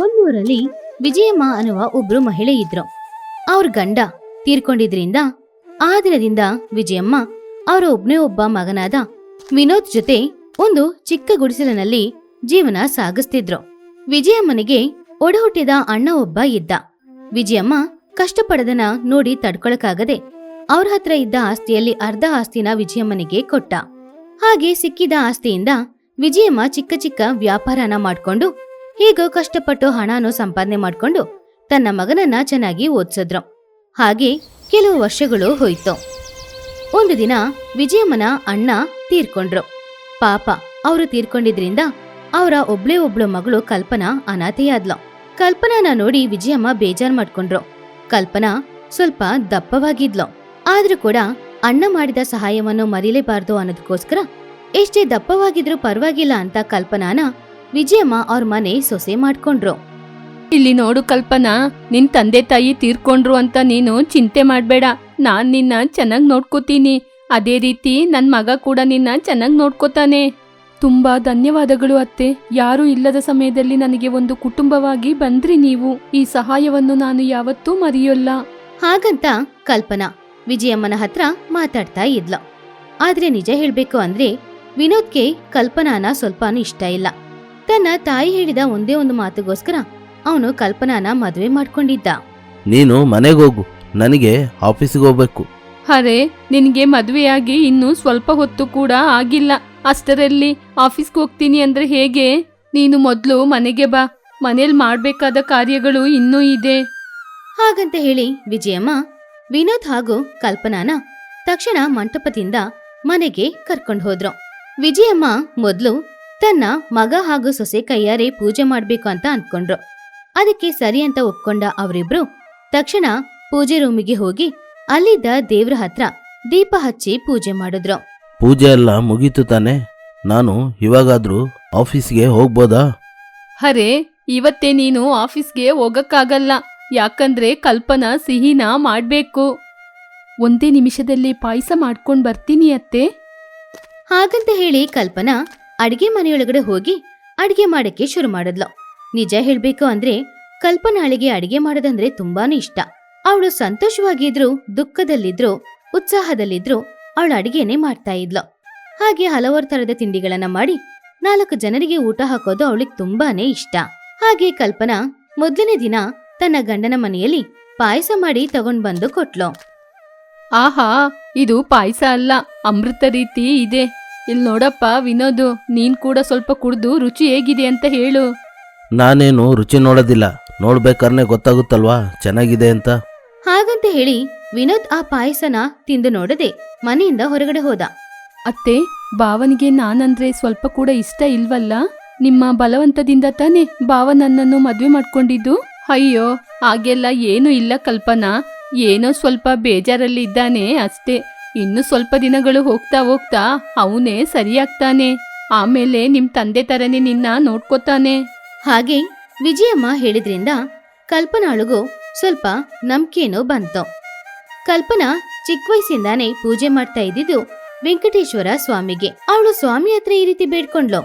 ಒಂದೂರಲ್ಲಿ ವಿಜಯಮ್ಮ ಅನ್ನುವ ಒಬ್ರು ಮಹಿಳೆ ಇದ್ರು. ಅವ್ರ ಗಂಡ ತೀರ್ಕೊಂಡಿದ್ರಿಂದ ಆ ದಿನದಿಂದ ವಿಜಯಮ್ಮ ಅವರ ಒಬ್ನೇ ಒಬ್ಬ ಮಗನಾದ ವಿನೋದ್ ಜೊತೆ ಒಂದು ಚಿಕ್ಕ ಗುಡಿಸಲಿನಲ್ಲಿ ಜೀವನ ಸಾಗಿಸ್ತಿದ್ರು. ವಿಜಯಮ್ಮನಿಗೆ ಒಡಹುಟ್ಟಿದ ಅಣ್ಣ ಒಬ್ಬ ಇದ್ದ. ವಿಜಯಮ್ಮ ಕಷ್ಟಪಡದನ ನೋಡಿ ತಡ್ಕೊಳಕಾಗದೆ ಅವ್ರ ಹತ್ರ ಇದ್ದ ಆಸ್ತಿಯಲ್ಲಿ ಅರ್ಧ ಆಸ್ತಿನ ವಿಜಯಮ್ಮನಿಗೆ ಕೊಟ್ಟ. ಹಾಗೆ ಸಿಕ್ಕಿದ ಆಸ್ತಿಯಿಂದ ವಿಜಯಮ್ಮ ಚಿಕ್ಕ ಚಿಕ್ಕ ವ್ಯಾಪಾರನ ಮಾಡ್ಕೊಂಡು ಹೀಗೋ ಕಷ್ಟಪಟ್ಟು ಹಣನೂ ಸಂಪಾದನೆ ಮಾಡ್ಕೊಂಡು ತನ್ನ ಮಗನನ್ನ ಚೆನ್ನಾಗಿ ಓದಿಸಿದ್ರು. ಹಾಗೆ ಕೆಲವು ವರ್ಷಗಳು ಹೋಯ್ತು. ಒಂದು ದಿನ ವಿಜಯಮ್ಮನ ಅಣ್ಣ ತೀರ್ಕೊಂಡ್ರು. ಪಾಪ, ಅವರು ತೀರ್ಕೊಂಡಿದ್ರಿಂದ ಅವರ ಒಬ್ಳೇ ಒಬ್ಳು ಮಗಳು ಕಲ್ಪನಾ ಅನಾಥೆಯಾದ್ಲು. ಕಲ್ಪನಾನ ನೋಡಿ ವಿಜಯಮ್ಮ ಬೇಜಾರ್ ಮಾಡ್ಕೊಂಡ್ರು. ಕಲ್ಪನಾ ಸ್ವಲ್ಪ ದಪ್ಪವಾಗಿದ್ಲು. ಆದ್ರೂ ಕೂಡ ಅಣ್ಣ ಮಾಡಿದ ಸಹಾಯವನ್ನು ಮರೀಲೇಬಾರ್ದು ಅನ್ನೋದಕ್ಕೋಸ್ಕರ ಎಷ್ಟೇ ದಪ್ಪವಾಗಿದ್ರೂ ಪರವಾಗಿಲ್ಲ ಅಂತ ಕಲ್ಪನಾನ ವಿಜಯಮ್ಮ ಅವ್ರ ಮನೆ ಸೊಸೆ ಮಾಡ್ಕೊಂಡ್ರು. ಇಲ್ಲಿ ನೋಡು ಕಲ್ಪನಾ ನಿನ್ ತಂದೆ ತಾಯಿ ತೀರ್ಕೊಂಡ್ರು ಅಂತ ನೀನು ಚಿಂತೆ ಮಾಡ್ಬೇಡ. ನಾನ್ ನಿನ್ನ ಚೆನ್ನಾಗ್ ನೋಡ್ಕೋತೀನಿ. ಅದೇ ರೀತಿ ನನ್ ಮಗ ಕೂಡ ನಿನ್ನ ಚೆನ್ನಾಗ್ ನೋಡ್ಕೋತಾನೆ. ತುಂಬಾ ಧನ್ಯವಾದಗಳು ಅತ್ತೆ. ಯಾರು ಇಲ್ಲದ ಸಮಯದಲ್ಲಿ ನನಗೆ ಒಂದು ಕುಟುಂಬವಾಗಿ ಬಂದ್ರಿ ನೀವು. ಈ ಸಹಾಯವನ್ನು ನಾನು ಯಾವತ್ತೂ ಮರೆಯೋಲ್ಲ. ಹಾಗಂತ ಕಲ್ಪನಾ ವಿಜಯಮ್ಮನ ಹತ್ರ ಮಾತಾಡ್ತಾ ಇದ್ಲ. ಆದ್ರೆ ನಿಜ ಹೇಳ್ಬೇಕು ಅಂದ್ರೆ ವಿನೋದ್ಗೆ ಕಲ್ಪನಾನ ಸ್ವಲ್ಪನೂ ಇಷ್ಟ ಇಲ್ಲ. ತನ್ನ ತಾಯಿ ಹೇಳಿದ ಒಂದೇ ಒಂದು ಮಾತುಗೋಸ್ಕರ ಅವನು ಕಲ್ಪನಾನ ಮದುವೆ ಮಾಡ್ಕೊಂಡಿದ್ದ. ನೀನು ಮನೆಗೆ ಹೋಗು ನನಗೆ ಆಫೀಸಿಗೆ ಹೋಗ್ಬೇಕು. ಅರೆ ನಿನಗೆ ಮದುವೆಯಾಗಿ ಇನ್ನೂ ಸ್ವಲ್ಪ ಹೊತ್ತು ಕೂಡ ಆಗಿಲ್ಲ. ಅಷ್ಟರಲ್ಲಿ ಆಫೀಸ್ಗೆ ಹೋಗ್ತೀನಿ ಅಂದ್ರೆ ಹೇಗೆ? ನೀನು ಮೊದಲು ಮನೆಗೆ ಬಾ ಮನೇಲಿ ಮಾಡಬೇಕಾದ ಕಾರ್ಯಗಳು ಇನ್ನೂ ಇದೆ. ಹಾಗಂತ ಹೇಳಿ ವಿಜಯಮ್ಮ ವಿನೋದ್ ಹಾಗೂ ಕಲ್ಪನಾನ ತಕ್ಷಣ ಮಂಟಪದಿಂದ ಮನೆಗೆ ಕರ್ಕೊಂಡು ಹೋದ್ರು. ವಿಜಯಮ್ಮ ಮೊದ್ಲು ತನ್ನ ಮಗ ಹಾಗೂ ಸೊಸೆ ಕೈಯಾರೆ ಪೂಜೆ ಮಾಡ್ಬೇಕು ಅಂತ ಅಂದ್ಕೊಂಡ್ರು. ಅದಕ್ಕೆ ಸರಿ ಅಂತ ಒಪ್ಕೊಂಡ ಅವರಿಬ್ರು ತಕ್ಷಣ ಪೂಜೆ ರೂಮಿಗೆ ಹೋಗಿ ಅಲ್ಲಿದ್ದ ದೇವ್ರ ಹತ್ರ ದೀಪ ಹಚ್ಚಿ ಪೂಜೆ ಮಾಡಿದ್ರು. ಪೂಜೆ ಎಲ್ಲ ಮುಗೀತು ತಾನೆ? ನಾನು ಇವಾಗಾದ್ರೂ ಆಫೀಸ್ಗೆ ಹೋಗ್ಬೋದಾ? ಅರೆ ಇವತ್ತೇ ನೀನು ಆಫೀಸ್ಗೆ ಹೋಗಕ್ಕಾಗಲ್ಲ. ಯಾಕಂದ್ರೆ ಕಲ್ಪನಾ ಸಿಹಿನ ಮಾಡ್ಬೇಕು. ಒಂದೇ ನಿಮಿಷದಲ್ಲಿ ಪಾಯಸ ಮಾಡ್ಕೊಂಡ್ ಬರ್ತೀನಿ ಅತ್ತೆ. ಹಾಗಂತ ಹೇಳಿ ಕಲ್ಪನಾ ಅಡಿಗೆ ಮನೆಯೊಳಗಡೆ ಹೋಗಿ ಅಡಿಗೆ ಮಾಡಕ್ಕೆ ಶುರು ಮಾಡಿದ್ಲು. ನಿಜ ಹೇಳ್ಬೇಕು ಅಂದ್ರೆ ಕಲ್ಪನಾಳಿಗೆ ಅಡಿಗೆ ಮಾಡೋದಂದ್ರೆ ತುಂಬಾನೇ ಇಷ್ಟ. ಅವಳು ಸಂತೋಷವಾಗಿದ್ರು, ದುಃಖದಲ್ಲಿದ್ರು, ಉತ್ಸಾಹದಲ್ಲಿದ್ರು ಅವಳು ಅಡಿಗೆನೆ ಮಾಡ್ತಾ ಇದ್ಲು. ಹಾಗೆ ಹಲವಾರು ತರದ ತಿಂಡಿಗಳನ್ನ ಮಾಡಿ ನಾಲ್ಕು ಜನರಿಗೆ ಊಟ ಹಾಕೋದು ಅವಳಿಗೆ ತುಂಬಾನೇ ಇಷ್ಟ. ಹಾಗೆ ಕಲ್ಪನಾ ಮೊದಲನೇ ದಿನ ತನ್ನ ಗಂಡನ ಮನೆಯಲ್ಲಿ ಪಾಯಸ ಮಾಡಿ ತಗೊಂಡ್ ಬಂದು ಕೊಟ್ಲು. ಆಹಾ, ಇದು ಪಾಯಸ ಅಲ್ಲ, ಅಮೃತ ರೀತಿ ಇದೆ. ಇಲ್ಲಿ ನೋಡಪ್ಪ ವಿನೋದು ನೀನ್ ಕೂಡ ಸ್ವಲ್ಪ ಕುಡ್ದು ರುಚಿ ಹೇಗಿದೆ ಅಂತ ಹೇಳು. ನಾನೇನು ರುಚಿ ನೋಡೋದಿಲ್ಲ. ನೋಡ್ಬೇಕಾದ್ರೆ ಗೊತ್ತಾಗುತ್ತಲ್ವಾ? ಚೆನ್ನಾಗಿದೆ ಅಂತ. ಹಾಗಂತ ಹೇಳಿ ವಿನೋದ್ ಆ ಪಾಯಸನ ತಿಂದು ನೋಡದೆ ಮನೆಯಿಂದ ಹೊರಗಡೆ ಹೋದ. ಅತ್ತೆ ಭಾವನಿಗೆ ನಾನಂದ್ರೆ ಸ್ವಲ್ಪ ಕೂಡ ಇಷ್ಟ ಇಲ್ವಲ್ಲ? ನಿಮ್ಮ ಬಲವಂತದಿಂದ ತಾನೇ ಭಾವ ನನ್ನನ್ನು ಮದ್ವೆ ಮಾಡ್ಕೊಂಡಿದ್ದು? ಅಯ್ಯೋ ಹಾಗೆಲ್ಲ ಏನು ಇಲ್ಲ ಕಲ್ಪನಾ. ಏನೋ ಸ್ವಲ್ಪ ಬೇಜಾರಲ್ಲಿ ಇದ್ದಾನೆ ಅಷ್ಟೇ. ಇನ್ನು ಸ್ವಲ್ಪ ದಿನಗಳು ಹೋಗ್ತಾ ಹೋಗ್ತಾ ಅವನೇ ಸರಿಯಾಗ್ತಾನೆ. ಆಮೇಲೆ ನಿಮ್ ತಂದೆ ತರನೇ ನಿನ್ನ ನೋಡ್ಕೋತಾನೆ. ಹಾಗೆ ವಿಜಯಮ್ಮ ಹೇಳಿದ್ರಿಂದ ಕಲ್ಪನಾಳಿಗೂ ಸ್ವಲ್ಪ ನಂಬಿಕೆನೋ ಬಂತು. ಕಲ್ಪನಾ ಚಿಕ್ಕ ವಯಸ್ಸಿಂದಾನೇ ಪೂಜೆ ಮಾಡ್ತಾ ಇದ್ದಿದ್ದು ವೆಂಕಟೇಶ್ವರ ಸ್ವಾಮಿಗೆ. ಅವಳು ಸ್ವಾಮಿ ಹತ್ರ ಈ ರೀತಿ ಬೇಡ್ಕೊಂಡ್ಲು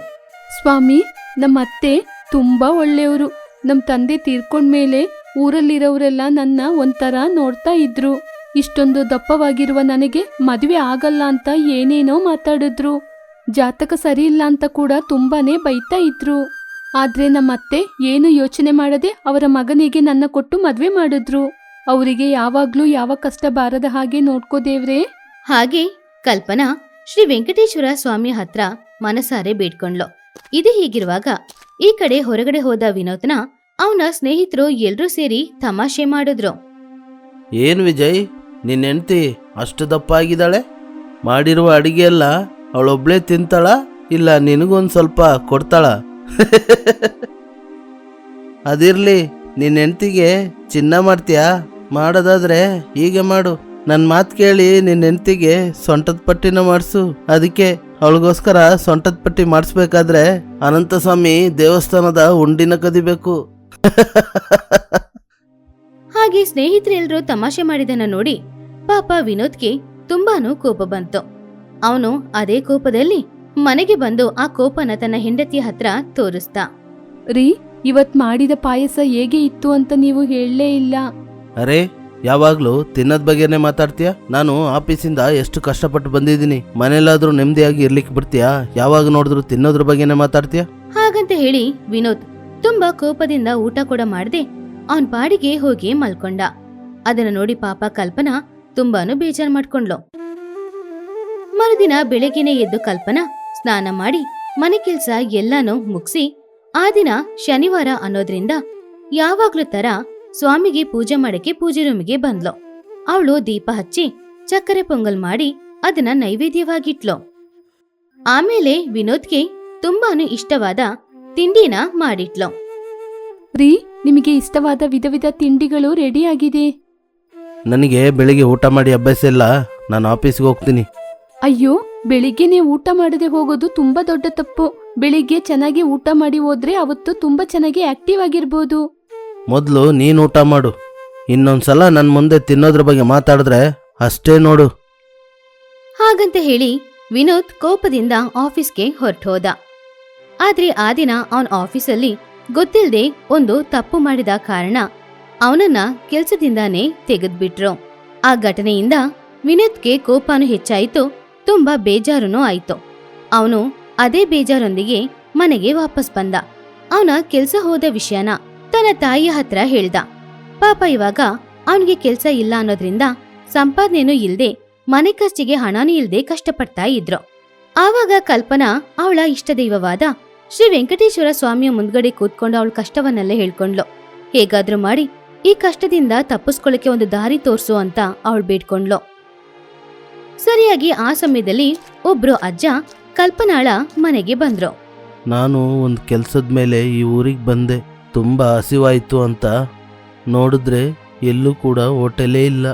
ಸ್ವಾಮಿ ನಮ್ಮ ಅತ್ತೆ ತುಂಬಾ ಒಳ್ಳೆಯವರು. ನಮ್ಮ ತಂದೆ ತೀರ್ಕೊಂಡ್ಮೇಲೆ ಊರಲ್ಲಿರೋರೆಲ್ಲ ನನ್ನ ಒಂಥರ ನೋಡ್ತಾ ಇದ್ರು. ಇಷ್ಟೊಂದು ದಪ್ಪವಾಗಿರುವ ನನಗೆ ಮದುವೆ ಆಗಲ್ಲ ಅಂತ ಏನೇನೋ ಮಾತಾಡಿದ್ರು. ಜಾತಕ ಸರಿ ಇಲ್ಲ ಅಂತ ಕೂಡ ತುಂಬಾನೇ ಬೈತಾ ಇದ್ರು. ಆದ್ರೆ ನಮ್ಮತ್ತೆ ಏನು ಯೋಚನೆ ಮಾಡದೆ ಅವರ ಮಗನಿಗೆ ನನ್ನ ಕೊಟ್ಟು ಮದುವೆ ಮಾಡಿದ್ರು. ಅವರಿಗೆ ಯಾವಾಗ್ಲೂ ಯಾವ ಕಷ್ಟ ಬಾರದ ಹಾಗೆ ನೋಡ್ಕೋದೇವ್ರೆ ಹಾಗೆ ಕಲ್ಪನಾ ಶ್ರೀ ವೆಂಕಟೇಶ್ವರ ಸ್ವಾಮಿ ಹತ್ರ ಮನಸಾರೆ ಬೇಡ್ಕೊಂಡ್ಲು ಇದು ಹೀಗಿರುವಾಗ ಈ ಕಡೆ ಹೊರಗಡೆ ಹೋದ ವಿನೋದ್ನ ಅವನ ಸ್ನೇಹಿತರು ಎಲ್ರೂ ಸೇರಿ ತಮಾಷೆ ಮಾಡಿದ್ರು. ಏನು ವಿಜಯ್? ನಿನ್ನ ಹೆಂಡ್ತಿ ಅಷ್ಟು ದಪ್ಪ ಆಗಿದ್ದಾಳೆ ಮಾಡಿರುವ ಅಡಿಗೆ ಎಲ್ಲ ಅವಳೊಬ್ಳೆ ತಿಂತಾಳ? ಇಲ್ಲ ನಿನಗೊಂದು ಸ್ವಲ್ಪ ಕೊಡ್ತಾಳ? ಅದಿರ್ಲಿ, ನಿನ್ನ ಹೆಂಡ್ತಿಗೆ ಚಿನ್ನ ಮಾಡ್ತೀಯಾ? ಮಾಡೋದಾದ್ರೆ ಹೀಗೆ ಮಾಡು. ನನ್ನ ಮಾತು ಕೇಳಿ ನಿನ್ನ ಹೆಂಡ್ತಿಗೆ ಸೊಂಟದ ಪಟ್ಟಿನ ಮಾಡಿಸು. ಅದಕ್ಕೆ ಅವಳಿಗೋಸ್ಕರ ಸೊಂಟದ ಪಟ್ಟಿ ಮಾಡಿಸ್ಬೇಕಾದ್ರೆ ಅನಂತಸ್ವಾಮಿ ದೇವಸ್ಥಾನದ ಉಂಡಿನ ಕದಿಬೇಕು. ಹಾಗೆ ಸ್ನೇಹಿತರೆಲ್ಲರೂ ತಮಾಷೆ ಮಾಡಿದನ್ನ ನೋಡಿ ಪಾಪ ವಿನೋದ್ಗೆ ತುಂಬಾನು ಕೋಪ ಬಂತು. ಅವನು ಅದೇ ಕೋಪದಲ್ಲಿ ಮನೆಗೆ ಬಂದು ಆ ಕೋಪನ ತನ್ನ ಹೆಂಡತಿಯ ಹತ್ರ ತೋರಿಸ್ತ ರೀ ಇವತ್ ಮಾಡಿದ ಪಾಯಸ ಹೇಗೆ ಇತ್ತು ಅಂತ ನೀವು ಹೇಳಲೇ ಇಲ್ಲ. ಅರೆ ಯಾವಾಗ್ಲೂ ತಿನ್ನೋದ್ ಬಗ್ಗೆನೇ ಮಾತಾಡ್ತೀಯ? ನಾನು ಆಫೀಸಿಂದ ಎಷ್ಟು ಕಷ್ಟಪಟ್ಟು ಬಂದಿದ್ದೀನಿ. ಮನೇಲಾದ್ರೂ ನೆಮ್ಮದಿಯಾಗಿ ಇರ್ಲಿಕ್ಕೆ ಬಿಡ್ತೀಯಾ? ಯಾವಾಗ ನೋಡಿದ್ರು ತಿನ್ನೋದ್ರ ಬಗ್ಗೆನೇ ಮಾತಾಡ್ತೀಯ? ಹಾಗಂತ ಹೇಳಿ ವಿನೋದ್ ತುಂಬಾ ಕೋಪದಿಂದ ಊಟ ಕೂಡ ಮಾಡದೆ ಅವನ್ ಪಾಡಿಗೆ ಹೋಗಿ ಮಲ್ಕೊಂಡ. ಅದನ್ನ ನೋಡಿ ಪಾಪ ಕಲ್ಪನಾ ತುಂಬಾನು ಬೇಜಾರ್ ಮಾಡ್ಕೊಂಡ್ಲು. ಮರುದಿನ ಬೆಳಗ್ಗೆನೆ ಎದ್ದು ಕಲ್ಪನಾ ಸ್ನಾನ ಮಾಡಿ ಮನೆ ಕೆಲ್ಸ ಎಲ್ಲಾನು ಮುಗಿಸಿ ಆ ದಿನ ಶನಿವಾರ ಅನ್ನೋದ್ರಿಂದ ಯಾವಾಗ್ಲೂ ತರ ಸ್ವಾಮಿಗೆ ಪೂಜೆ ಮಾಡಕ್ಕೆ ಪೂಜೆ ರೂಮಿಗೆ ಬಂದ್ಲು. ಅವಳು ದೀಪ ಹಚ್ಚಿ ಚಕ್ಕರೆ ಪೊಂಗಲ್ ಮಾಡಿ ಅದನ್ನ ನೈವೇದ್ಯವಾಗಿಟ್ಲು. ಆಮೇಲೆ ವಿನೋದ್ಗೆ ತುಂಬಾನು ಇಷ್ಟವಾದ ತಿಂಡಿನ ಮಾಡಿಟ್ಲು. ರೀ ನಿಮಗೆ ಇಷ್ಟವಾದ ವಿಧ ವಿಧ ತಿಂಡಿಗಳು ರೆಡಿ ಆಗಿದೆ. ನನಗೆ ಬೆಳಿಗ್ಗೆ ಊಟ ಮಾಡಿ ಅಭ್ಯಾಸ ಇಲ್ಲ. ನಾನು ಆಫೀಸ್ಗೆ ಹೋಗ್ತೀನಿ. ಅಯ್ಯೋ ಬೆಳಿಗ್ಗೆನೆ ಊಟ ಮಾಡದೆ ಹೋಗೋದು ತುಂಬಾ ದೊಡ್ಡ ತಪ್ಪು. ಬೆಳಿಗ್ಗೆ ಚೆನ್ನಾಗಿ ಊಟ ಮಾಡಿ ಹೋದ್ರೆ ಅವತ್ತು ತುಂಬಾ ಚೆನ್ನಾಗಿ ಆಕ್ಟಿವ್ ಆಗಿರ್ಬೋದು. ಮೊದಲು ನೀನು ಊಟ ಮಾಡು. ಇನ್ನೊಂದ್ಸಲ ನನ್ನ ಮುಂದೆ ತಿನ್ನೋದ್ರ ಬಗ್ಗೆ ಮಾತಾಡಿದ್ರೆ ಅಷ್ಟೇ ನೋಡು. ಹಾಗಂತ ಹೇಳಿ ವಿನೋದ್ ಕೋಪದಿಂದ ಆಫೀಸ್ಗೆ ಹೊರಟೋದ. ಆದ್ರೆ ಆ ದಿನ ಅವನ್ ಆಫೀಸಲ್ಲಿ ಗೊತ್ತಿಲ್ಲದೆ ಒಂದು ತಪ್ಪು ಮಾಡಿದ ಕಾರಣ ಅವನನ್ನ ಕೆಲ್ಸದಿಂದಾನೇ ತೆಗೆದ್ಬಿಟ್ರು. ಆ ಘಟನೆಯಿಂದ ವಿನೋದ್ಗೆ ಕೋಪನೂ ಹೆಚ್ಚಾಯಿತು, ತುಂಬಾ ಬೇಜಾರುನೂ ಆಯ್ತು. ಅವನು ಅದೇ ಬೇಜಾರೊಂದಿಗೆ ಮನೆಗೆ ವಾಪಸ್ ಬಂದ. ಅವನ ಕೆಲ್ಸ ಹೋದ ವಿಷಯನ ತನ್ನ ತಾಯಿಯ ಹತ್ರ ಹೇಳ್ದ. ಪಾಪ ಇವಾಗ ಅವನಿಗೆ ಕೆಲ್ಸ ಇಲ್ಲ ಅನ್ನೋದ್ರಿಂದ ಸಂಪಾದನೆನೂ ಇಲ್ದೆ ಮನೆ ಖರ್ಚಿಗೆ ಹಣನೂ ಇಲ್ದೆ ಕಷ್ಟಪಡ್ತಾ ಇದ್ರು. ಆವಾಗ ಕಲ್ಪನಾ ಅವಳ ಇಷ್ಟ ದೈವವಾದ ಶ್ರೀ ವೆಂಕಟೇಶ್ವರ ಸ್ವಾಮಿಯ ಮುಂದ್ಗಡೆ ಕೂತ್ಕೊಂಡು ಅವಳ ಕಷ್ಟವನ್ನೆಲ್ಲ ಹೇಳ್ಕೊಂಡ್ಲು ಹೇಗಾದ್ರೂ ಮಾಡಿ ಈ ಕಷ್ಟದಿಂದ ತಪ್ಪಿಸ್ಕೊಳ್ಳಕ್ಕೆ ಒಂದು ದಾರಿ ತೋರಿಸು ಅಂತ ಅವಳು ಬೇಡ್ಕೊಂಡ್ಲು ಸರಿಯಾಗಿ ಆ ಸಮಯದಲ್ಲಿ ಒಬ್ರು ಅಜ್ಜ ಕಲ್ಪನಾಳ ಮನೆಗೆ ಬಂದ್ರು. ನಾನು ಒಂದು ಕೆಲಸದ ಮೇಲೆ ಈ ಊರಿಗೆ ಬಂದೆ. ತುಂಬ ಹಸಿವಾಯಿತು ಅಂತ ನೋಡಿದ್ರೆ ಎಲ್ಲೂ ಕೂಡ ಹೋಟೆಲೇ ಇಲ್ಲ.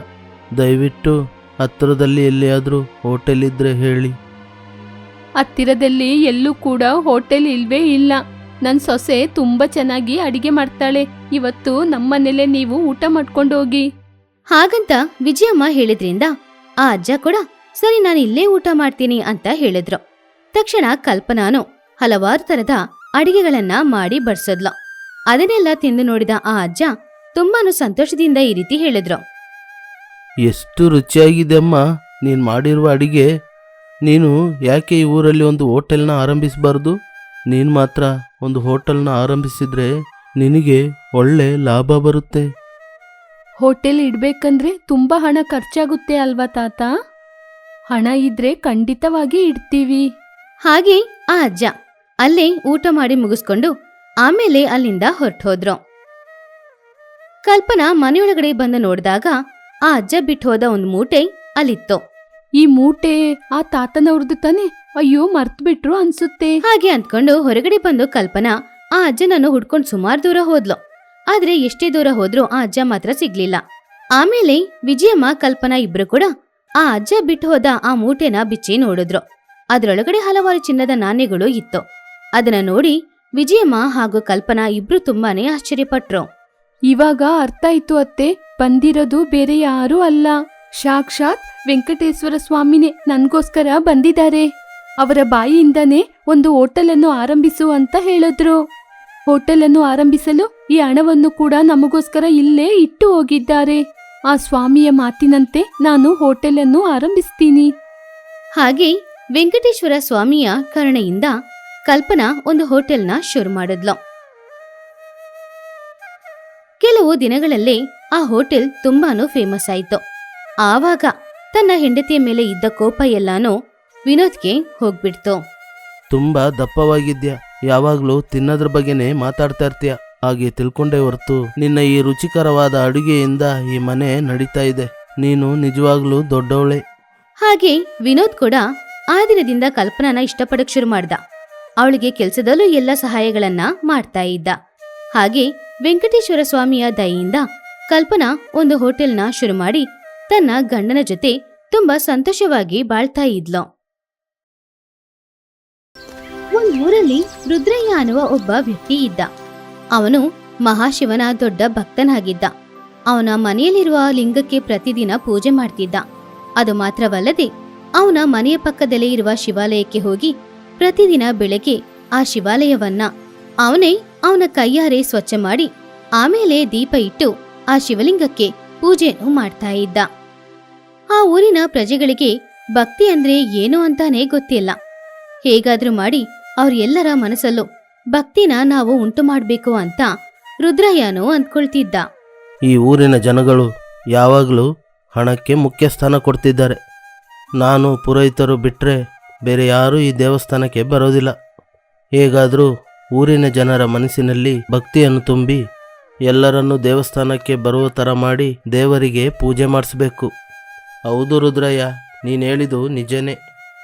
ದಯವಿಟ್ಟು ಹತ್ತಿರದಲ್ಲಿ ಎಲ್ಲಿಯಾದರೂ ಹೋಟೆಲ್ ಇದ್ರೆ ಹೇಳಿ. ಹತ್ತಿರದಲ್ಲಿ ಎಲ್ಲೂ ಕೂಡ ಹೋಟೆಲ್ ಇಲ್ವೇ ಇಲ್ಲ. ನನ್ನ ಸೊಸೆ ತುಂಬಾ ಚೆನ್ನಾಗಿ ಅಡಿಗೆ ಮಾಡ್ತಾಳೆ. ಇವತ್ತು ನಮ್ಮನೇಲೆ ನೀವು ಊಟ ಮಾಡ್ಕೊಂಡು ಹೋಗಿ ಹಾಗಂತ ವಿಜಯಮ್ಮ ಹೇಳಿದ್ರಿಂದ ಆ ಅಜ್ಜ ಕೂಡ ಸರಿ ನಾನು ಇಲ್ಲೇ ಊಟ ಮಾಡ್ತೀನಿ ಅಂತ ಹೇಳಿದ್ರು. ತಕ್ಷಣ ಕಲ್ಪನಾನು ಹಲವಾರು ತರದ ಅಡಿಗೆಗಳನ್ನ ಮಾಡಿ ಬಡ್ಸದ್ಲು ಅದನ್ನೆಲ್ಲ ತಿಂದು ನೋಡಿದ ಆ ಅಜ್ಜ ತುಂಬಾನು ಸಂತೋಷದಿಂದ ಈ ರೀತಿ ಹೇಳಿದ್ರು. ಎಷ್ಟು ರುಚಿಯಾಗಿದೆ ಅಮ್ಮ. ನೀನು ಮಾಡಿರುವ ಅಡಿಗೆ ನೀನು ಯಾಕೆ ಈ ಊರಲ್ಲಿ ಒಂದು ಹೋಟೆಲ್ನ ಆರಂಭಿಸಬಾರ್ದು? ನೀನು ಮಾತ್ರ ಒಂದು ಹೋಟೆಲ್ನ ಆರಂಭಿಸಿದ್ರೆ ನಿನಗೆ ಒಳ್ಳೆ ಲಾಭ ಬರುತ್ತೆ. ಹೋಟೆಲ್ ಇಡ್ಬೇಕಂದ್ರೆ ತುಂಬಾ ಹಣ ಖರ್ಚಾಗುತ್ತೆ ಅಲ್ವಾ ತಾತ? ಹಣ ಇದ್ರೆ ಖಂಡಿತವಾಗಿ ಇಡ್ತೀವಿ. ಹಾಗೆ ಆ ಅಜ್ಜ ಅಲ್ಲೇ ಊಟ ಮಾಡಿ ಮುಗಿಸ್ಕೊಂಡು ಆಮೇಲೆ ಅಲ್ಲಿಂದ ಹೊರಟೋದ್ರು ಕಲ್ಪನಾ ಮನೆಯೊಳಗಡೆ ಬಂದು ನೋಡಿದಾಗ ಆ ಅಜ್ಜ ಬಿಟ್ಟು ಹೋದ ಒಂದು ಮೂಟೆ ಅಲ್ಲಿತ್ತು. ಈ ಮೂಟೆ ಆ ತಾತನವ್ರದ್ದು ತಾನೆ? ಅಯ್ಯೋ ಮರ್ತ್ ಬಿಟ್ರು ಅನ್ಸುತ್ತೆ. ಹಾಗೆ ಅಂದ್ಕೊಂಡು ಹೊರಗಡೆ ಬಂದು ಕಲ್ಪನಾ ಆ ಅಜ್ಜನನ್ನು ಹುಡ್ಕೊಂಡು ಸುಮಾರು ದೂರ ಹೋದ್ಲು. ಆದ್ರೆ ಎಷ್ಟೇ ದೂರ ಹೋದ್ರೂ ಆ ಅಜ್ಜ ಮಾತ್ರ ಸಿಗ್ಲಿಲ್ಲ. ಆಮೇಲೆ ವಿಜಯಮ್ಮ ಕಲ್ಪನಾ ಇಬ್ರು ಕೂಡ ಆ ಅಜ್ಜ ಬಿಟ್ಟು ಹೋದ ಆ ಮೂಟೆನ ಬಿಚ್ಚಿ ನೋಡಿದ್ರು. ಅದರೊಳಗಡೆ ಹಲವಾರು ಚಿನ್ನದ ನಾಣ್ಯಗಳು ಇತ್ತು. ಅದನ್ನ ನೋಡಿ ವಿಜಯಮ್ಮ ಹಾಗೂ ಕಲ್ಪನಾ ಇಬ್ರು ತುಂಬಾನೇ ಆಶ್ಚರ್ಯಪಟ್ರು. ಇವಾಗ ಅರ್ಥ ಆಯ್ತು ಅತ್ತೆ. ಬಂದಿರೋದು ಬೇರೆ ಯಾರೂ ಅಲ್ಲ. ಸಾಕ್ಷಾತ್ ವೆಂಕಟೇಶ್ವರ ಸ್ವಾಮಿನೇ ನನಗೋಸ್ಕರ ಬಂದಿದ್ದಾರೆ. ಅವರ ಬಾಯಿಯಿಂದನೇ ಒಂದು ಹೋಟೆಲನ್ನು ಆರಂಭಿಸು ಅಂತ ಹೇಳಿದ್ರು. ಹೋಟೆಲನ್ನು ಆರಂಭಿಸಲು ಈ ಹಣವನ್ನು ಕೂಡ ನಮಗೋಸ್ಕರ ಇಲ್ಲೇ ಇಟ್ಟು ಹೋಗಿದ್ದಾರೆ. ಆ ಸ್ವಾಮಿಯ ಮಾತಿನಂತೆ ನಾನು ಹೋಟೆಲನ್ನು ಆರಂಭಿಸ್ತೀನಿ. ಹಾಗೆ ವೆಂಕಟೇಶ್ವರ ಸ್ವಾಮಿಯ ಕರುಣೆಯಿಂದ ಕಲ್ಪನಾ ಒಂದು ಹೋಟೆಲ್ನ ಶುರು ಮಾಡಿದ್ಲು. ಕೆಲವು ದಿನಗಳಲ್ಲೇ ಆ ಹೋಟೆಲ್ ತುಂಬಾನು ಫೇಮಸ್ ಆಯ್ತು. ಆವಾಗ ತನ್ನ ಹೆಂಡತಿಯ ಮೇಲೆ ಇದ್ದ ಕೋಪ ಎಲ್ಲಾನು ವಿನೋದ್ಗೆ ಹೋಗ್ಬಿಡ್ತು. ತುಂಬಾ ದಪ್ಪವಾಗಿದ್ಯಾ? ಯಾವಾಗಲೂ ತಿನ್ನೋದ್ರ ಬಗ್ಗೆನೇ ಮಾತಾಡ್ತಾ ಇರ್ತೀಯ? ಹಾಗೆ ತಿಳ್ಕೊಂಡೇ ಹೊರತು ನಿನ್ನ ಈ ರುಚಿಕರವಾದ ಅಡುಗೆಯಿಂದ ಈ ಮನೆ ನಡೀತಾ ಇದೆ. ನೀನು ನಿಜವಾಗ್ಲೂ ದೊಡ್ಡವಳೆ. ಹಾಗೆ ವಿನೋದ್ ಕೂಡ ಆ ದಿನದಿಂದ ಕಲ್ಪನಾನ ಇಷ್ಟಪಡಕ್ ಶುರು ಮಾಡ್ದ. ಅವಳಿಗೆ ಕೆಲಸದಲ್ಲೂ ಎಲ್ಲ ಸಹಾಯಗಳನ್ನ ಮಾಡ್ತಾ ಇದ್ದ. ಹಾಗೆ ವೆಂಕಟೇಶ್ವರ ಸ್ವಾಮಿಯ ದಯೆಯಿಂದ ಕಲ್ಪನಾ ಒಂದು ಹೋಟೆಲ್ನ ಶುರು ಮಾಡಿ ತನ್ನ ಗಂಡನ ಜೊತೆ ತುಂಬಾ ಸಂತೋಷವಾಗಿ ಬಾಳ್ತಾ ಇದ್ಲು. ಒಂದ್ ಊರಲ್ಲಿ ರುದ್ರಯ್ಯ ಅನ್ನುವ ಒಬ್ಬ ವ್ಯಕ್ತಿ ಇದ್ದ. ಅವನು ಮಹಾಶಿವನ ದೊಡ್ಡ ಭಕ್ತನಾಗಿದ್ದ. ಅವನ ಮನೆಯಲ್ಲಿರುವ ಲಿಂಗಕ್ಕೆ ಪ್ರತಿದಿನ ಪೂಜೆ ಮಾಡ್ತಿದ್ದ. ಅದು ಮಾತ್ರವಲ್ಲದೆ, ಅವನ ಮನೆಯ ಪಕ್ಕದಲ್ಲೇ ಇರುವ ಶಿವಾಲಯಕ್ಕೆ ಹೋಗಿ ಪ್ರತಿದಿನ ಬೆಳಗ್ಗೆ ಆ ಶಿವಾಲಯವನ್ನ ಅವನೇ ಅವನ ಕೈಯಾರೆ ಸ್ವಚ್ಛ ಮಾಡಿ, ಆಮೇಲೆ ದೀಪ ಇಟ್ಟು ಆ ಶಿವಲಿಂಗಕ್ಕೆ ಪೂಜೆಯನ್ನು ಮಾಡ್ತಾ ಇದ್ದ. ಆ ಊರಿನ ಪ್ರಜೆಗಳಿಗೆ ಭಕ್ತಿ ಅಂದ್ರೆ ಏನು ಅಂತಾನೆ ಗೊತ್ತಿಲ್ಲ. ಹೇಗಾದ್ರೂ ಮಾಡಿ ಅವ್ರೆಲ್ಲರ ಮನಸ್ಸಲ್ಲೂ ಭಕ್ತಿನ ನಾವು ಉಂಟು ಮಾಡಬೇಕು ಅಂತ ರುದ್ರಯ್ಯನು ಅಂದ್ಕೊಳ್ತಿದ್ದ. ಈ ಊರಿನ ಜನಗಳು ಯಾವಾಗಲೂ ಹಣಕ್ಕೆ ಮುಖ್ಯ ಸ್ಥಾನ ಕೊಡ್ತಿದ್ದಾರೆ. ನಾನು ಪುರೋಹಿತರು ಬಿಟ್ಟರೆ ಬೇರೆ ಯಾರೂ ಈ ದೇವಸ್ಥಾನಕ್ಕೆ ಬರೋದಿಲ್ಲ. ಹೇಗಾದರೂ ಊರಿನ ಜನರ ಮನಸ್ಸಿನಲ್ಲಿ ಭಕ್ತಿಯನ್ನು ತುಂಬಿ ಎಲ್ಲರನ್ನೂ ದೇವಸ್ಥಾನಕ್ಕೆ ಬರುವ ಥರ ಮಾಡಿ ದೇವರಿಗೆ ಪೂಜೆ ಮಾಡಿಸ್ಬೇಕು. ಹೌದು ರುದ್ರಯ್ಯ ನೀನು ಹೇಳಿದು ನಿಜನೇ.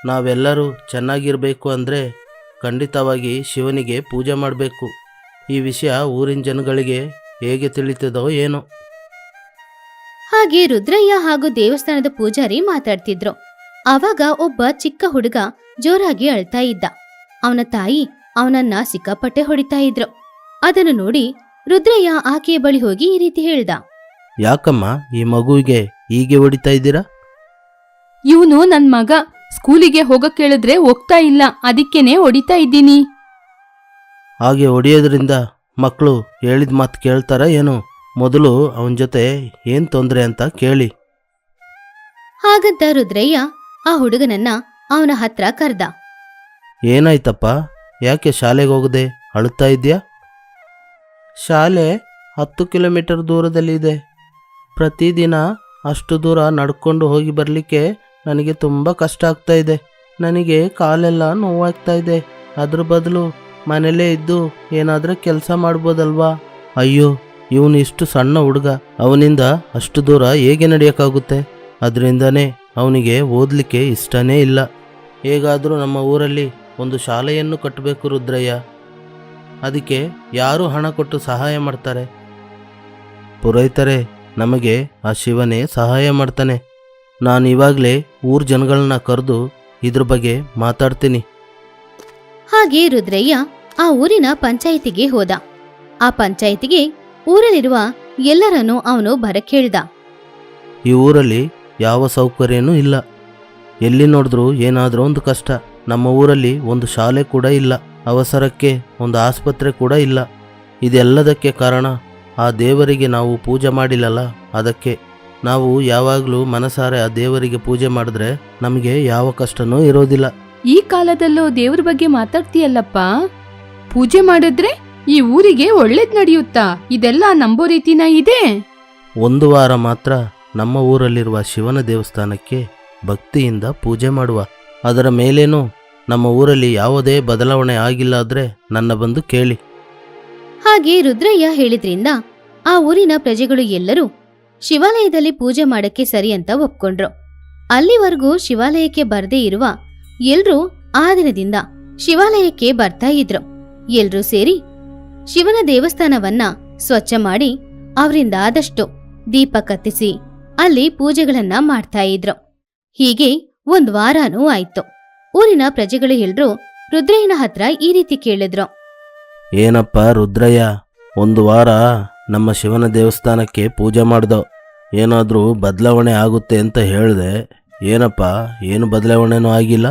ನಾವೆಲ್ಲರೂ ಚೆನ್ನಾಗಿರಬೇಕು ಅಂದರೆ ಖಂಡಿತವಾಗಿ ಶಿವನಿಗೆ ಪೂಜೆ ಮಾಡಬೇಕು. ಈ ವಿಷಯ ಊರಿನ ಜನಗಳಿಗೆ ಹೇಗೆ ತಿಳಿತದೋ ಏನೋ. ಹಾಗೆ ರುದ್ರಯ್ಯ ಹಾಗೂ ದೇವಸ್ಥಾನದ ಪೂಜಾರಿ ಮಾತಾಡ್ತಿದ್ರು. ಆವಾಗ ಒಬ್ಬ ಚಿಕ್ಕ ಹುಡುಗ ಜೋರಾಗಿ ಅಳ್ತಾ ಇದ್ದ. ಅವನ ತಾಯಿ ಅವನನ್ನ ಸಿಕ್ಕಾಪಟ್ಟೆ ಹೊಡಿತಾ ಇದ್ರು. ಅದನ್ನು ನೋಡಿ ರುದ್ರಯ್ಯ ಆಕೆಯ ಬಳಿ ಹೋಗಿ ಈ ರೀತಿ ಹೇಳ್ದ. ಯಾಕಮ್ಮ ಈ ಮಗುವಿಗೆ ಹೀಗೆ ಹೊಡಿತಾ ಇದ್ದೀರಾ? ಇವನು ನನ್ ಮಗ. ಸ್ಕೂಲಿಗೆ ಹೋಗಕ್ ಕೇಳಿದ್ರೆ ಹೋಗ್ತಾ ಇಲ್ಲ. ಅದಕ್ಕೇನೆ ಹೊಡಿತಾ ಇದ್ದೀನಿ. ಹಾಗೆ ಹೊಡೆಯೋದ್ರಿಂದ ಮಕ್ಕಳು ಹೇಳಿದ ಮಾತು ಕೇಳ್ತಾರ ಏನು? ಮೊದಲು ಅವನ ಜೊತೆ ಏನು ತೊಂದರೆ ಅಂತ ಕೇಳಿ. ಹಾಗಂತ ರುದ್ರಯ್ಯ ಆ ಹುಡುಗನನ್ನ ಅವನ ಹತ್ರ ಕರ್ದ. ಏನಾಯ್ತಪ್ಪ? ಯಾಕೆ ಶಾಲೆಗೆ ಹೋಗದೆ ಅಳುತ್ತಾ ಇದೆಯಾ? ಶಾಲೆ ಹತ್ತು ಕಿಲೋಮೀಟರ್ ದೂರದಲ್ಲಿದೆ ಪ್ರತಿದಿನ ಅಷ್ಟು ದೂರ ನಡ್ಕೊಂಡು ಹೋಗಿ ಬರಲಿಕ್ಕೆ ನನಗೆ ತುಂಬ ಕಷ್ಟ ಆಗ್ತಾ ಇದೆ. ನನಗೆ ಕಾಲೆಲ್ಲ ನೋವಾಗ್ತಾ ಇದೆ. ಅದ್ರ ಬದಲು ಮನೇಲೇ ಇದ್ದು ಏನಾದರೂ ಕೆಲಸ ಮಾಡ್ಬೋದಲ್ವಾ? ಅಯ್ಯೋ, ಇವನು ಇಷ್ಟು ಸಣ್ಣ ಹುಡುಗ. ಅವನಿಂದ ಅಷ್ಟು ದೂರ ಹೇಗೆ ನಡೆಯೋಕ್ಕಾಗುತ್ತೆ? ಅದರಿಂದನೇ ಅವನಿಗೆ ಓದಲಿಕ್ಕೆ ಇಷ್ಟನೇ ಇಲ್ಲ. ಹೇಗಾದರೂ ನಮ್ಮ ಊರಲ್ಲಿ ಒಂದು ಶಾಲೆಯನ್ನು ಕಟ್ಟಬೇಕು ರುದ್ರಯ್ಯ. ಅದಕ್ಕೆ ಯಾರು ಹಣ ಕೊಟ್ಟು ಸಹಾಯ ಮಾಡ್ತಾರೆ? ಪುರೋಹಿತರೆ ನಮಗೆ ಆ ಶಿವನೇ ಸಹಾಯ ಮಾಡ್ತಾನೆ. ನಾನು ಇವಾಗಲೇ ಊರ್ ಜನಗಳನ್ನ ಕರೆದು ಇದ್ರ ಬಗ್ಗೆ ಮಾತಾಡ್ತೀನಿ. ಹಾಗೆ ರುದ್ರಯ್ಯ ಆ ಊರಿನ ಪಂಚಾಯಿತಿಗೆ ಹೋದ. ಆ ಪಂಚಾಯಿತಿಗೆ ಊರಲ್ಲಿರುವ ಎಲ್ಲರನ್ನೂ ಅವನು ಬರಕೇಳಿದ ಈ ಊರಲ್ಲಿ ಯಾವ ಸೌಕರ್ಯನೂ ಇಲ್ಲ. ಎಲ್ಲಿ ನೋಡಿದ್ರೂ ಏನಾದರೂ ಒಂದು ಕಷ್ಟ. ನಮ್ಮ ಊರಲ್ಲಿ ಒಂದು ಶಾಲೆ ಕೂಡ ಇಲ್ಲ. ಅವಸರಕ್ಕೆ ಒಂದು ಆಸ್ಪತ್ರೆ ಕೂಡ ಇಲ್ಲ. ಇದೆಲ್ಲದಕ್ಕೆ ಕಾರಣ ಆ ದೇವರಿಗೆ ನಾವು ಪೂಜೆ ಮಾಡಿಲ್ಲಲ್ಲ? ಅದಕ್ಕೆ ನಾವು ಯಾವಾಗಲೂ ಮನಸಾರೆ ಆ ದೇವರಿಗೆ ಪೂಜೆ ಮಾಡಿದ್ರೆ ನಮಗೆ ಯಾವ ಕಷ್ಟನೂ ಇರೋದಿಲ್ಲ. ಈ ಕಾಲದಲ್ಲೂ ದೇವ್ರ ಬಗ್ಗೆ ಮಾತಾಡ್ತೀಯಲ್ಲಪ್ಪ? ಪೂಜೆ ಮಾಡಿದ್ರೆ ಈ ಊರಿಗೆ ಒಳ್ಳೇದ್ ನಡೆಯುತ್ತಾ? ಇದೆಲ್ಲ ನಂಬೋ ರೀತಿನ ಇದೆ? ಒಂದು ವಾರ ಮಾತ್ರ ನಮ್ಮ ಊರಲ್ಲಿರುವ ಶಿವನ ದೇವಸ್ಥಾನಕ್ಕೆ ಭಕ್ತಿಯಿಂದ ಪೂಜೆ ಮಾಡುವ. ಅದರ ಮೇಲೇನು ನಮ್ಮ ಊರಲ್ಲಿ ಯಾವುದೇ ಬದಲಾವಣೆ ಆಗಿಲ್ಲ ಆದರೆ ನನ್ನ ಬಂದು ಕೇಳಿ. ಹಾಗೆ ರುದ್ರಯ್ಯ ಹೇಳಿದ್ರಿಂದ ಆ ಊರಿನ ಪ್ರಜೆಗಳು ಎಲ್ಲರೂ ಶಿವಾಲಯದಲ್ಲಿ ಪೂಜೆ ಮಾಡಕ್ಕೆ ಸರಿ ಅಂತ ಒಪ್ಕೊಂಡ್ರು. ಅಲ್ಲಿವರೆಗೂ ಶಿವಾಲಯಕ್ಕೆ ಬರದೇ ಇರುವ ಎಲ್ರೂ ಆ ದಿನದಿಂದ ಶಿವಾಲಯಕ್ಕೆ ಬರ್ತಾ ಇದ್ರು. ಎಲ್ರೂ ಸೇರಿ ಶಿವನ ದೇವಸ್ಥಾನವನ್ನ ಸ್ವಚ್ಛ ಮಾಡಿ ಅವರಿಂದ ಆದಷ್ಟು ದೀಪ ಕತ್ತಿಸಿ ಅಲ್ಲಿ ಪೂಜೆಗಳನ್ನ ಮಾಡ್ತಾ ಇದ್ರು. ಹೀಗೆ ಒಂದ್ ವಾರನೂ ಆಯ್ತು. ಊರಿನ ಪ್ರಜೆಗಳು ಎಲ್ರೂ ರುದ್ರಯ್ಯನ ಹತ್ರ ಈ ರೀತಿ ಕೇಳಿದ್ರು. ಏನಪ್ಪ ರುದ್ರಯ್ಯ? ಒಂದು ವಾರ ನಮ್ಮ ಶಿವನ ದೇವಸ್ಥಾನಕ್ಕೆ ಪೂಜೆ ಮಾಡ್ದೋ. ಏನಾದರೂ ಬದಲಾವಣೆ ಆಗುತ್ತೆ ಅಂತ ಹೇಳಿದೆ. ಏನಪ್ಪ, ಏನು ಬದಲಾವಣೆನೂ ಆಗಿಲ್ಲ?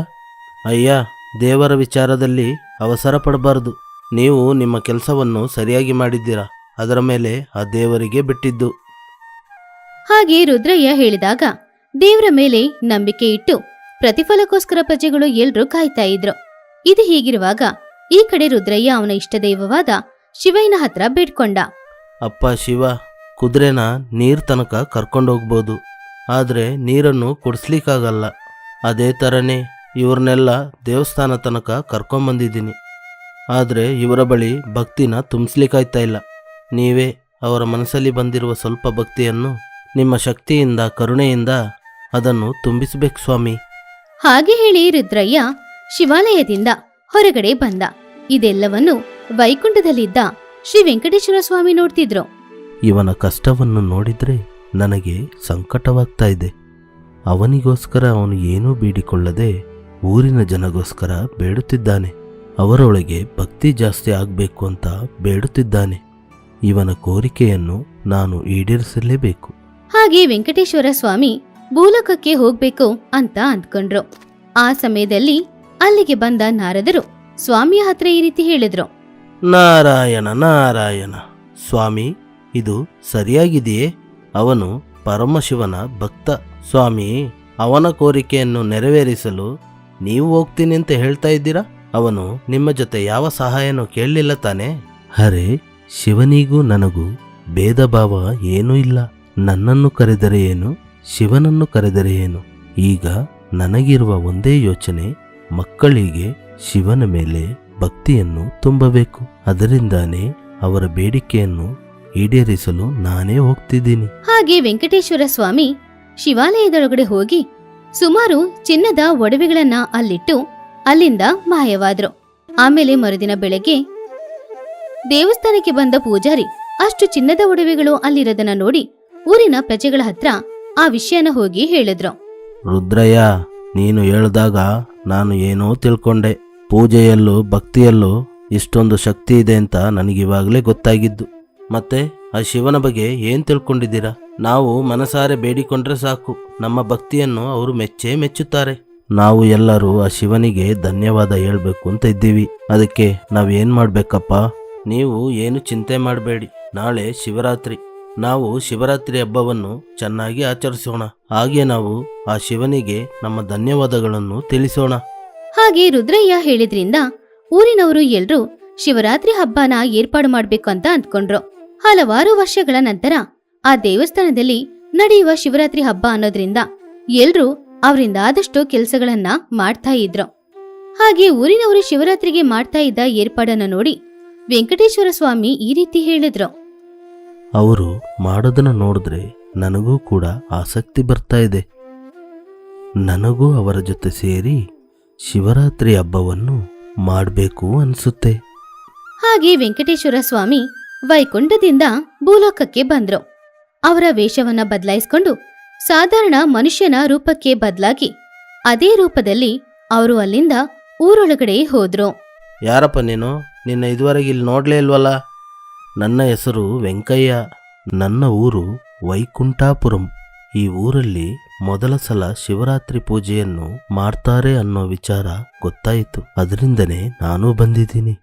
ಅಯ್ಯ, ದೇವರ ವಿಚಾರದಲ್ಲಿ ಅವಸರ ಪಡಬಾರ್ದು. ನೀವು ನಿಮ್ಮ ಕೆಲಸವನ್ನು ಸರಿಯಾಗಿ ಮಾಡಿದ್ದೀರಾ? ಅದರ ಮೇಲೆ ಆ ದೇವರಿಗೆ ಬಿಟ್ಟಿದ್ದು. ಹಾಗೆ ರುದ್ರಯ್ಯ ಹೇಳಿದಾಗ ದೇವರ ಮೇಲೆ ನಂಬಿಕೆ ಇಟ್ಟು ಪ್ರತಿಫಲಕ್ಕೋಸ್ಕರ ಪ್ರಜೆಗಳು ಎಲ್ರೂ ಕಾಯ್ತಾ ಇದ್ರು. ಇದು ಹೀಗಿರುವಾಗ ಈ ಕಡೆ ರುದ್ರಯ್ಯ ಅವನ ಇಷ್ಟದೈವವಾದ ಶಿವಯ್ಯನ ಹತ್ರ ಬೇಡ್ಕೊಂಡ. ಅಪ್ಪ ಶಿವ ಕುದುರೆನ ನೀರ್ ತನಕ ಕರ್ಕೊಂಡೋಗ್ಬೋದು ಆದರೆ ನೀರನ್ನು ಕುಡಿಸ್ಲಿಕ್ಕಾಗಲ್ಲ. ಅದೇ ತರನೇ ಇವ್ರನ್ನೆಲ್ಲ ದೇವಸ್ಥಾನ ತನಕ ಕರ್ಕೊಂಬಂದಿದ್ದೀನಿ. ಆದರೆ ಇವರ ಬಳಿ ಭಕ್ತಿನ ತುಂಬಿಸ್ಲಿಕ್ಕಾಯ್ತಾ ಇಲ್ಲ. ನೀವೇ ಅವರ ಮನಸ್ಸಲ್ಲಿ ಬಂದಿರುವ ಸ್ವಲ್ಪ ಭಕ್ತಿಯನ್ನು ನಿಮ್ಮ ಶಕ್ತಿಯಿಂದ ಕರುಣೆಯಿಂದ ಅದನ್ನು ತುಂಬಿಸಬೇಕು ಸ್ವಾಮಿ. ಹಾಗೆ ಹೇಳಿ ರುದ್ರಯ್ಯ ಶಿವಾಲಯದಿಂದ ಹೊರಗಡೆ ಬಂದ. ಇದೆಲ್ಲವನ್ನು ವೈಕುಂಠದಲ್ಲಿದ್ದ ಶ್ರೀ ವೆಂಕಟೇಶ್ವರ ಸ್ವಾಮಿ ನೋಡ್ತಿದ್ರು. ಇವನ ಕಷ್ಟವನ್ನು ನೋಡಿದ್ರೆ ನನಗೆ ಸಂಕಟವಾಗ್ತಾ ಇದೆ. ಅವನಿಗೋಸ್ಕರ ಅವನು ಏನೂ ಬೇಡಿಕೊಳ್ಳದೆ ಊರಿನ ಜನಗೋಸ್ಕರ ಬೇಡುತ್ತಿದ್ದಾನೆ. ಅವರೊಳಗೆ ಭಕ್ತಿ ಜಾಸ್ತಿ ಆಗಬೇಕು ಅಂತ ಬೇಡುತ್ತಿದ್ದಾನೆ. ಇವನ ಕೋರಿಕೆಯನ್ನು ನಾನು ಈಡೇರಿಸಲೇಬೇಕು. ಹಾಗೆ ವೆಂಕಟೇಶ್ವರ ಸ್ವಾಮಿ ಭೂಲೋಕಕ್ಕೆ ಹೋಗ್ಬೇಕು ಅಂತ ಅಂದ್ಕೊಂಡ್ರು. ಆ ಸಮಯದಲ್ಲಿ ಅಲ್ಲಿಗೆ ಬಂದ ನಾರದರು, ಸ್ವಾಮಿಯ ಹತ್ರ ಈ ರೀತಿ ಹೇಳಿದ್ರು. ನಾರಾಯಣ ನಾರಾಯಣ, ಸ್ವಾಮಿ, ಇದು ಸರಿಯಾಗಿದೆಯೇ? ಅವನು ಪರಮಶಿವನ ಭಕ್ತ. ಸ್ವಾಮಿ, ಅವನ ಕೋರಿಕೆಯನ್ನು ನೆರವೇರಿಸಲು ನೀವು ಹೋಗ್ತೀನಿ ಅಂತ ಹೇಳ್ತಾ ಇದ್ದೀರಾ? ಅವನು ನಿಮ್ಮ ಜೊತೆ ಯಾವ ಸಹಾಯನೂ ಕೇಳಲಿಲ್ಲ ತಾನೆ? ಹರೇ ಶಿವನಿಗೂ ನನಗೂ ಭೇದ ಭಾವ ಏನೂ ಇಲ್ಲ. ನನ್ನನ್ನು ಕರೆದರೆ ಏನು? ಶಿವನನ್ನು ಕರೆದರೆ ಏನು? ಈಗ ನನಗಿರುವ ಒಂದೇ ಯೋಚನೆ ಮಕ್ಕಳಿಗೆ ಶಿವನ ಮೇಲೆ ಭಕ್ತಿಯನ್ನು ತುಂಬಬೇಕು. ಅದರಿಂದಾನೇ ಅವರ ಬೇಡಿಕೆಯನ್ನು ಈಡೇರಿಸಲು ನಾನೇ ಹೋಗ್ತಿದ್ದೀನಿ. ಹಾಗೆ ವೆಂಕಟೇಶ್ವರ ಸ್ವಾಮಿ ಶಿವಾಲಯದೊಳಗಡೆ ಹೋಗಿ ಸುಮಾರು ಚಿನ್ನದ ಒಡವೆಗಳನ್ನ ಅಲ್ಲಿಟ್ಟು ಅಲ್ಲಿಂದ ಮಾಯವಾದ್ರು. ಆಮೇಲೆ ಮರುದಿನ ಬೆಳಗ್ಗೆ ದೇವಸ್ಥಾನಕ್ಕೆ ಬಂದ ಪೂಜಾರಿ ಅಷ್ಟು ಚಿನ್ನದ ಒಡವೆಗಳು ಅಲ್ಲಿರೋದನ್ನ ನೋಡಿ ಊರಿನ ಪ್ರಜೆಗಳ ಹತ್ರ ಆ ವಿಷಯನ ಹೋಗಿ ಹೇಳಿದ್ರು. ರುದ್ರಯ್ಯ ನೀನು ಹೇಳ್ದಾಗ ನಾನು ಏನೋ ತಿಳ್ಕೊಂಡೆ. ಪೂಜೆಯಲ್ಲೂ, ಭಕ್ತಿಯಲ್ಲೂ ಇಷ್ಟೊಂದು ಶಕ್ತಿ ಇದೆ ಅಂತ ನನಗಿವಾಗಲೇ ಗೊತ್ತಾಗಿದ್ದು. ಮತ್ತೆ ಆ ಶಿವನ ಬಗ್ಗೆ ಏನು ತಿಳ್ಕೊಂಡಿದ್ದೀರಾ? ನಾವು ಮನಸಾರೆ ಬೇಡಿಕೊಂಡ್ರೆ ಸಾಕು. ನಮ್ಮ ಭಕ್ತಿಯನ್ನು ಅವರು ಮೆಚ್ಚೇ ಮೆಚ್ಚುತ್ತಾರೆ. ನಾವು ಎಲ್ಲರೂ ಆ ಶಿವನಿಗೆ ಧನ್ಯವಾದ ಹೇಳಬೇಕು ಅಂತ ಇದ್ದೀವಿ. ಅದಕ್ಕೆ ನಾವೇನು ಮಾಡಬೇಕಪ್ಪ? ನೀವು ಏನು ಚಿಂತೆ ಮಾಡಬೇಡಿ. ನಾಳೆ ಶಿವರಾತ್ರಿ. ನಾವು ಶಿವರಾತ್ರಿ ಹಬ್ಬವನ್ನು ಚೆನ್ನಾಗಿ ಆಚರಿಸೋಣ. ಹಾಗೆ ನಾವು ಆ ಶಿವನಿಗೆ ನಮ್ಮ ಧನ್ಯವಾದಗಳನ್ನು ತಿಳಿಸೋಣ. ಹಾಗೆ ರುದ್ರಯ್ಯ ಹೇಳಿದ್ರಿಂದ ಊರಿನವರು ಎಲ್ರೂ ಶಿವರಾತ್ರಿ ಹಬ್ಬನ ಏರ್ಪಾಡು ಮಾಡ್ಬೇಕು ಅಂತ ಅಂದ್ಕೊಂಡ್ರು. ಹಲವಾರು ವರ್ಷಗಳ ನಂತರ ಆ ದೇವಸ್ಥಾನದಲ್ಲಿ ನಡೆಯುವ ಶಿವರಾತ್ರಿ ಹಬ್ಬ ಅನ್ನೋದ್ರಿಂದ ಎಲ್ರೂ ಅವರಿಂದ ಆದಷ್ಟು ಕೆಲಸಗಳನ್ನ ಮಾಡ್ತಾ ಇದ್ರು. ಹಾಗೆ ಊರಿನವರು ಶಿವರಾತ್ರಿಗೆ ಮಾಡ್ತಾ ಇದ್ದ ಏರ್ಪಾಡನ್ನ ನೋಡಿ ವೆಂಕಟೇಶ್ವರ ಸ್ವಾಮಿ ಈ ರೀತಿ ಹೇಳಿದ್ರು. ಅವರು ಮಾಡೋದನ್ನು ನೋಡಿದ್ರೆ ನನಗೂ ಕೂಡ ಆಸಕ್ತಿ ಬರ್ತಾ ಇದೆ. ನನಗೂ ಅವರ ಜೊತೆ ಸೇರಿ ಶಿವರಾತ್ರಿ ಹಬ್ಬವನ್ನು ಮಾಡಬೇಕು ಅನಿಸುತ್ತೆ. ಹಾಗೆ ವೆಂಕಟೇಶ್ವರ ಸ್ವಾಮಿ ವೈಕುಂಠದಿಂದ ಭೂಲೋಕಕ್ಕೆ ಬಂದ್ರು. ಅವರ ವೇಷವನ್ನ ಬದಲಾಯಿಸಿಕೊಂಡು ಸಾಧಾರಣ ಮನುಷ್ಯನ ರೂಪಕ್ಕೆ ಬದಲಾಗಿ ಅದೇ ರೂಪದಲ್ಲಿ ಅವರು ಅಲ್ಲಿಂದ ಊರೊಳಗಡೆ ಹೋದ್ರು. ಯಾರಪ್ಪ ನೀನು? ನಿನ್ನ ಇದುವರೆಗೆ ಇಲ್ಲಿ ನೋಡ್ಲೇ ಇಲ್ವಲ್ಲ? ನನ್ನ ಹೆಸರು ವೆಂಕಯ್ಯ. ನನ್ನ ಊರು ವೈಕುಂಠಾಪುರಂ. ಈ ಊರಲ್ಲಿ ಮೊದಲ ಸಲ ಶಿವರಾತ್ರಿ ಪೂಜೆಯನ್ನು ಮಾಡ್ತಾರೆ ಅನ್ನೋ ವಿಚಾರ ಗೊತ್ತಾಯಿತು. ಅದರಿಂದನೇ ನಾನು ಬಂದಿದ್ದೀನಿ.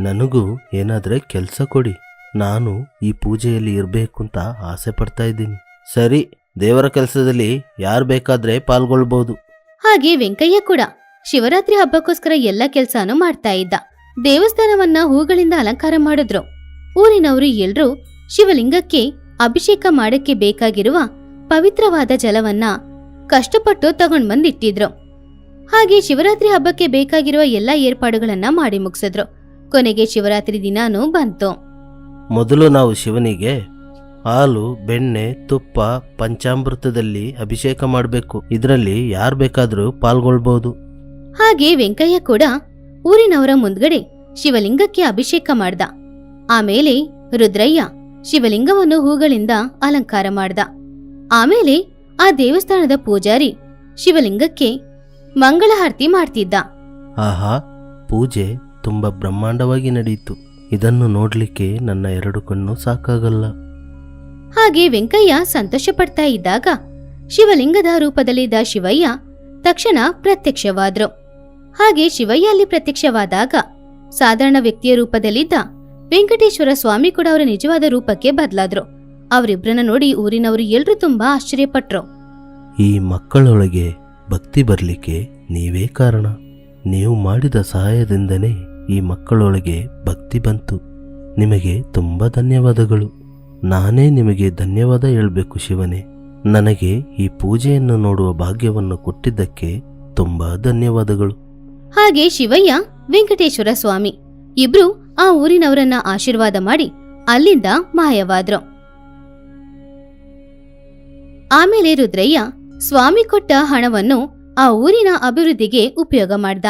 ನನಗೂ ಏನಾದರೆ ಕೆಲಸ ಕೊಡಿ. ನಾನು ಈ ಪೂಜೆಯಲ್ಲಿ ಇರಬೇಕು ಅಂತ ಆಸೆ ಪಡ್ತಾ ಇದ್ದೀನಿ. ಸರಿ, ದೇವರ ಕೆಲಸದಲ್ಲಿ ಯಾರು ಬೇಕಾದ್ರೆ ಪಾಲ್ಗೊಳ್ಬಹುದು ಹಾಗೆ ವೆಂಕಯ್ಯ ಕೂಡ ಶಿವರಾತ್ರಿ ಹಬ್ಬಕ್ಕೋಸ್ಕರ ಎಲ್ಲ ಕೆಲಸನೂ ಮಾಡ್ತಾ ಇದ್ದ. ದೇವಸ್ಥಾನವನ್ನ ಹೂಗಳಿಂದ ಅಲಂಕಾರ ಮಾಡಿದ್ರು. ಊರಿನವರು ಎಲ್ರೂ ಶಿವಲಿಂಗಕ್ಕೆ ಅಭಿಷೇಕ ಮಾಡಕ್ಕೆ ಬೇಕಾಗಿರುವ ಪವಿತ್ರವಾದ ಜಲವನ್ನ ಕಷ್ಟಪಟ್ಟು ತಗೊಂಡ್ ಬಂದಿಟ್ಟಿದ್ರು ಹಾಗೆ ಶಿವರಾತ್ರಿ ಹಬ್ಬಕ್ಕೆ ಬೇಕಾಗಿರುವ ಎಲ್ಲ ಏರ್ಪಾಡುಗಳನ್ನ ಮಾಡಿ ಮುಗಿಸಿದ್ರು. ಕೊನೆಗೆ ಶಿವರಾತ್ರಿ ದಿನಾನೂ ಬಂತು. ಮೊದಲು ನಾವು ಶಿವನಿಗೆ ಹಾಲು ಬೆಣ್ಣೆ ತುಪ್ಪ ಪಂಚಾಮೃತದಲ್ಲಿ ಅಭಿಷೇಕ ಮಾಡಬೇಕು. ಇದರಲ್ಲಿ ಯಾರು ಬೇಕಾದರೂ ಪಾಲ್ಗೊಳ್ಬಹುದು ಹಾಗೆ ವೆಂಕಯ್ಯ ಕೂಡ ಊರಿನವರ ಮುಂದ್ಗಡೆ ಶಿವಲಿಂಗಕ್ಕೆ ಅಭಿಷೇಕ ಮಾಡ್ದ. ಆಮೇಲೆ ರುದ್ರಯ್ಯ ಶಿವಲಿಂಗವನ್ನು ಹೂಗಳಿಂದ ಅಲಂಕಾರ ಮಾಡ್ದ. ಆಮೇಲೆ ಆ ದೇವಸ್ಥಾನದ ಪೂಜಾರಿ ಶಿವಲಿಂಗಕ್ಕೆ ಮಂಗಳಾರತಿ ಮಾಡ್ತಿದ್ದ. ಆಹಾ ಪೂಜೆ ತುಂಬಾ ಬ್ರಹ್ಮಾಂಡವಾಗಿ ನಡೆಯಿತು. ಇದನ್ನು ನೋಡ್ಲಿಕ್ಕೆ ನನ್ನ ಎರಡು ಕಣ್ಣು ಸಾಕಾಗಲ್ಲ. ಹಾಗೆ ವೆಂಕಯ್ಯ ಸಂತೋಷ ಪಡ್ತಾ ಇದ್ದಾಗ ಶಿವಲಿಂಗದ ರೂಪದಲ್ಲಿದ್ದ ಶಿವಯ್ಯ ತಕ್ಷಣ ಪ್ರತ್ಯಕ್ಷವಾದ್ರು. ಹಾಗೆ ಶಿವಯ್ಯ ಅಲ್ಲಿ ಪ್ರತ್ಯಕ್ಷವಾದಾಗ ಸಾಧಾರಣ ವ್ಯಕ್ತಿಯ ರೂಪದಲ್ಲಿದ್ದ ವೆಂಕಟೇಶ್ವರ ಸ್ವಾಮಿ ಕೂಡ ಅವರ ನಿಜವಾದ ರೂಪಕ್ಕೆ ಬದಲಾದ್ರು. ಅವರಿಬ್ಬರನ್ನ ನೋಡಿ ಊರಿನವರು ಎಲ್ರೂ ತುಂಬಾ ಆಶ್ಚರ್ಯಪಟ್ರು. ಈ ಮಕ್ಕಳೊಳಗೆ ಭಕ್ತಿ ಬರಲಿಕ್ಕೆ ನೀವೇ ಕಾರಣ. ನೀವು ಮಾಡಿದ ಸಹಾಯದಿಂದನೇ ಈ ಮಕ್ಕಳೊಳಗೆ ಭಕ್ತಿ ಬಂತು. ನಿಮಗೆ ತುಂಬಾ ಧನ್ಯವಾದಗಳು. ನಾನೇ ನಿಮಗೆ ಧನ್ಯವಾದ ಹೇಳಬೇಕು ಶಿವನೇ. ನನಗೆ ಈ ಪೂಜೆಯನ್ನು ನೋಡುವ ಭಾಗ್ಯವನ್ನು ಕೊಟ್ಟಿದ್ದಕ್ಕೆ ತುಂಬಾ ಧನ್ಯವಾದಗಳು. ಹಾಗೆ ಶಿವಯ್ಯ ವೆಂಕಟೇಶ್ವರ ಸ್ವಾಮಿ ಇಬ್ರು ಆ ಊರಿನವರನ್ನ ಆಶೀರ್ವಾದ ಮಾಡಿ ಅಲ್ಲಿಂದ ಮಾಯವಾದ್ರು. ಆಮೇಲೆ ರುದ್ರಯ್ಯ ಸ್ವಾಮಿ ಕೊಟ್ಟ ಹಣವನ್ನು ಆ ಊರಿನ ಅಭಿವೃದ್ಧಿಗೆ ಉಪಯೋಗ ಮಾಡ್ದ.